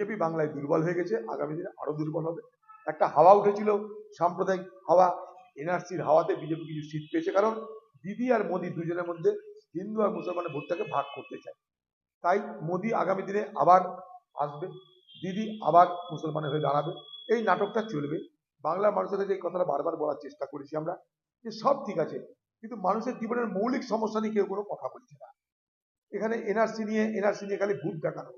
BJP বাংলায় দুর্বল হয়ে গেছে, আগামী দিনে আরও দুর্বল হবে। একটা হাওয়া উঠেছিল, সাম্প্রদায়িক হাওয়া এনআরসির হাওয়াতে বিজেপি কিছু শীত পেয়েছে, কারণ দিদি আর মোদি দুজনের মধ্যে হিন্দু আর মুসলমানের ভোটটাকে ভাগ করতে চায়। তাই মোদি আগামী দিনে আবার আসবে, দিদি আবার মুসলমানের হয়ে দাঁড়াবে, এই নাটকটা চলবে। বাংলার মানুষের কাছে এই কথাটা বারবার বলার চেষ্টা করেছি আমরা, যে সব ঠিক আছে, কিন্তু মানুষের জীবনের মৌলিক সমস্যা নিয়ে কেউ কোনো কথা বলছে না। এখানে এনআরসি নিয়ে এনআরসি নিয়ে খালি ভূত দেখানো।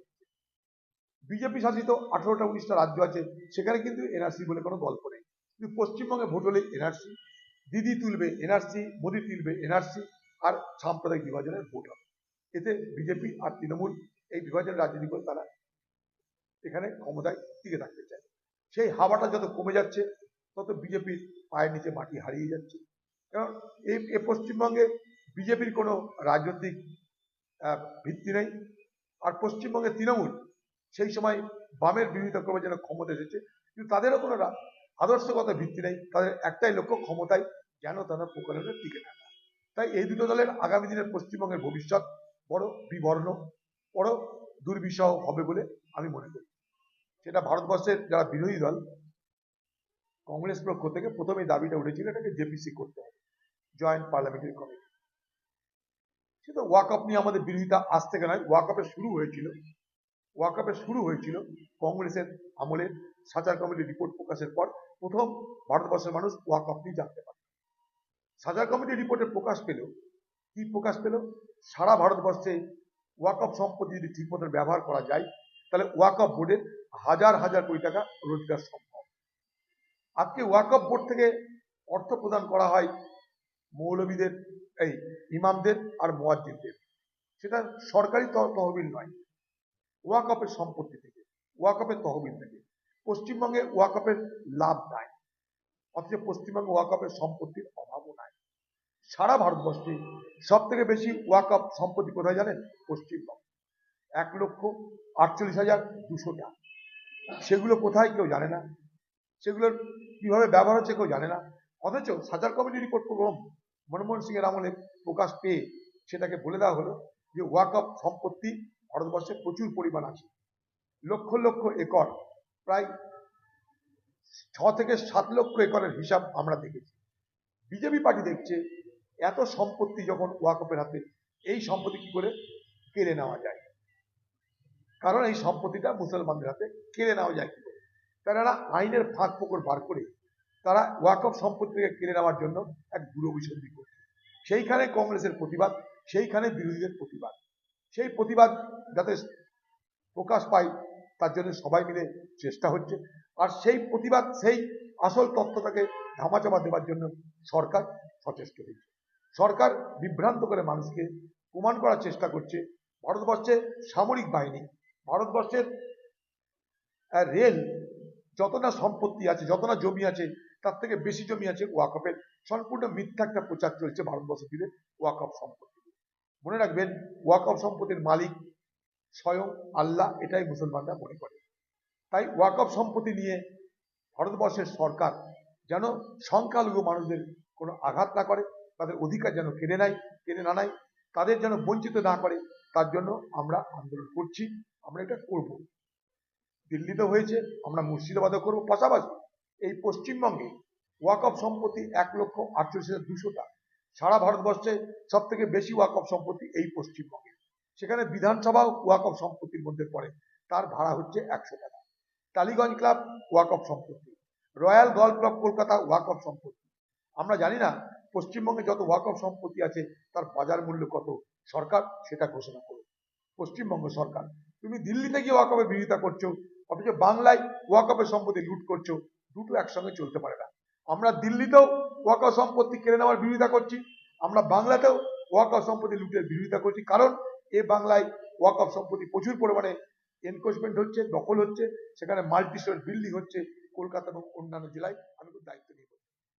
বিজেপি শাসিত আঠারোটা, উনিশটা রাজ্য আছে, সেখানে কিন্তু এনআরসি বলে কোনো গল্প নেই। কিন্তু পশ্চিমবঙ্গে ভোট হলে এনআরসি, দিদি তুলবে এনআরসি, মোদি তুলবে এনআরসি, আর সাম্প্রদায়িক বিভাজনের ভোট হবে। এতে বিজেপি আর তৃণমূল এই বিভাজনের রাজনীতি করে তারা এখানে ক্ষমতায় টিকে থাকতে চায়। সেই হাওয়াটা যত কমে যাচ্ছে, তত বিজেপির পায়ের নিচে মাটি হারিয়ে যাচ্ছে। কারণ এই এ পশ্চিমবঙ্গে বিজেপির কোনো রাজনৈতিক ভিত্তি নেই। আর পশ্চিমবঙ্গে তৃণমূল সেই সময় বামের বিরোধিতা ক্রমে যেন ক্ষমতা এসেছে। কিন্তু তাদেরও কোনো আদর্শগত ভিত্তি নেই। তাদের একটাই লক্ষ্য ক্ষমতায় যেন তারা প্রকারের টিকে থাকা তাই এই দুটো দলের আগামী দিনের পশ্চিমবঙ্গের ভবিষ্যৎ বড় বিবর্ণ, বড় দুর্বিষহ হবে বলে আমি মনে করি। সেটা ভারতবর্ষের যারা বিরোধী দল, কংগ্রেস পক্ষ থেকে প্রথমে দাবিটা উঠেছিল এটাকে জেপিসি করতে হবে, জয়েন্ট পার্লামেন্টারি কমিটি। সেটা ওয়াকআপ নিয়ে আমাদের বিরোধিতা আজ থেকে নয়, ওয়াকআপে শুরু হয়েছিল। ওয়াকআপে শুরু হয়েছিল কংগ্রেসের আমলে। সাচার কমিটির রিপোর্ট প্রকাশের পর প্রথম ভারতবর্ষের মানুষ ওয়াকআপ নিয়ে জানতে পারে সাচার কমিটির রিপোর্টে প্রকাশ পেল। কি প্রকাশ পেল? সারা ভারতবর্ষে ওয়াকআপ সম্পত্তি যদি ঠিক মতো ব্যবহার করা যায়, তাহলে ওয়াকআপ বোর্ডের হাজার হাজার কোটি টাকা রোজগার সম্ভব। আজকে ওয়াকআপ বোর্ড থেকে অর্থ প্রদান করা হয় মৌলবীদের এই ইমামদের আর মোয়াজ্জিনদের। সেটা সরকারি তহ- তহবিল নয়। ওয়াকআপের সম্পত্তি থেকে, ওয়াকআপের তহবিল থেকে। পশ্চিমবঙ্গে ওয়াকআপের লাভ নাই, অথচ পশ্চিমবঙ্গে ওয়াকআপের সম্পত্তির অভাবও নাই। সারা ভারতবর্ষে সব থেকে বেশি ওয়াকআপ সম্পত্তি কোথায় জানেন? পশ্চিমবঙ্গ। এক লক্ষ আটচল্লিশ হাজার দুশোটা সেগুলো কোথায় কেউ জানে না। সেগুলোর কীভাবে ব্যবহার হচ্ছে কেউ জানে না। অথচ সাজার কমিটি রিপোর্ট প্রথম মনমোহন সিং এর আমলে প্রকাশ পেয়ে সেটাকে বলে দেওয়া হলো যে ওয়াকআপ সম্পত্তি ভারতবর্ষে প্রচুর পরিমাণ আছে। লক্ষ লক্ষ একর, প্রায় ছ থেকে সাত লক্ষ একরের হিসাব আমরা দেখেছি। বিজেপি পার্টি দেখছে, এত সম্পত্তি যখন ওয়াকফের হাতে, এই সম্পত্তি কি করে কেড়ে নেওয়া যায়? কারণ এই সম্পত্তিটা মুসলমানদের হাতে কেড়ে নেওয়া যায় কি করে? তারা আইনের ফাঁক ফোকর বার করে তারা ওয়াকফ সম্পত্তিকে কেড়ে নেওয়ার জন্য এক দূরভিসন্ধি করছে। সেইখানে কংগ্রেসের প্রতিবাদ, সেইখানে বিরোধীদের প্রতিবাদ। সেই প্রতিবাদ যাতে প্রকাশ পায়, তার জন্য সবাই মিলে চেষ্টা হচ্ছে। আর সেই প্রতিবাদ, সেই আসল তত্ত্বটাকে ধামাচাপা দেওয়ার জন্য সরকার সচেষ্ট হয়েছে। সরকার বিভ্রান্ত করে মানুষকে প্রমাণ করার চেষ্টা করছে। ভারতবর্ষের সামরিক বাহিনী, ভারতবর্ষের রেল যত না সম্পত্তি আছে যত না জমি আছে, তার থেকে বেশি জমি আছে ওয়াকফের। সম্পূর্ণ মিথ্যা একটা প্রচার চলছে ভারতবর্ষ জুড়ে ওয়াকফ সম্পত্তি মনে রাখবেন ওয়াকফ সম্পত্তির মালিক স্বয়ং আল্লাহ, এটাই মুসলমানরা মনে করে। তাই ওয়াকফ সম্পত্তি নিয়ে ভারতবর্ষের সরকার যেন সংখ্যালঘু মানুষদের কোনো আঘাত না করে, তাদের অধিকার যেন কেড়ে নেয়, কেড়ে না নেয়, তাদের যেন বঞ্চিত না করে, তার জন্য আমরা আন্দোলন করছি, আমরা এটা করব। দিল্লিতে হয়েছে, আমরা মুর্শিদাবাদে করব, পাশাপাশি এই পশ্চিমবঙ্গে ওয়াকফ সম্পত্তি এক লক্ষ আটচল্লিশ হাজার দুশোটা সারা ভারতবর্ষে সব থেকে বেশি ওয়াকফ সম্পত্তি এই পশ্চিমবঙ্গে। সেখানে বিধানসভাও ওয়াকফ সম্পত্তির মধ্যে পড়ে। তার ভাড়া হচ্ছে একশো টাকা। টালিগঞ্জ ক্লাব ওয়াকফ সম্পত্তি। রয়্যাল গল্ফ ক্লাব কলকাতা ওয়াকফ সম্পত্তি। আমরা জানি না পশ্চিমবঙ্গে যত ওয়াকফ সম্পত্তি আছে, তার বাজার মূল্য কত? সরকার সেটা ঘোষণা করুন পশ্চিমবঙ্গ সরকার, তুমি দিল্লিতে গিয়ে ওয়াকফের বিরোধিতা করছ, অথচ বাংলায় ওয়াকফের সম্পত্তি লুট করছ, দুটো একসঙ্গে চলতে পারে না। আমরা দিল্লিতেও ওয়াকফ সম্পত্তি কেড়ে নেওয়ার বিরোধিতা করছি। আমরা বাংলাতেও ওয়াকফ সম্পত্তি লুটের বিরোধিতা করছি। কারণ এ বাংলায় ওয়াকফ সম্পত্তি প্রচুর পরিমাণে এনক্রোচমেন্ট হচ্ছে, দখল হচ্ছে। সেখানে মাল্টি স্টোরি বিল্ডিং হচ্ছে। কলকাতা এবং অন্যান্য জেলায় আমি দায়িত্ব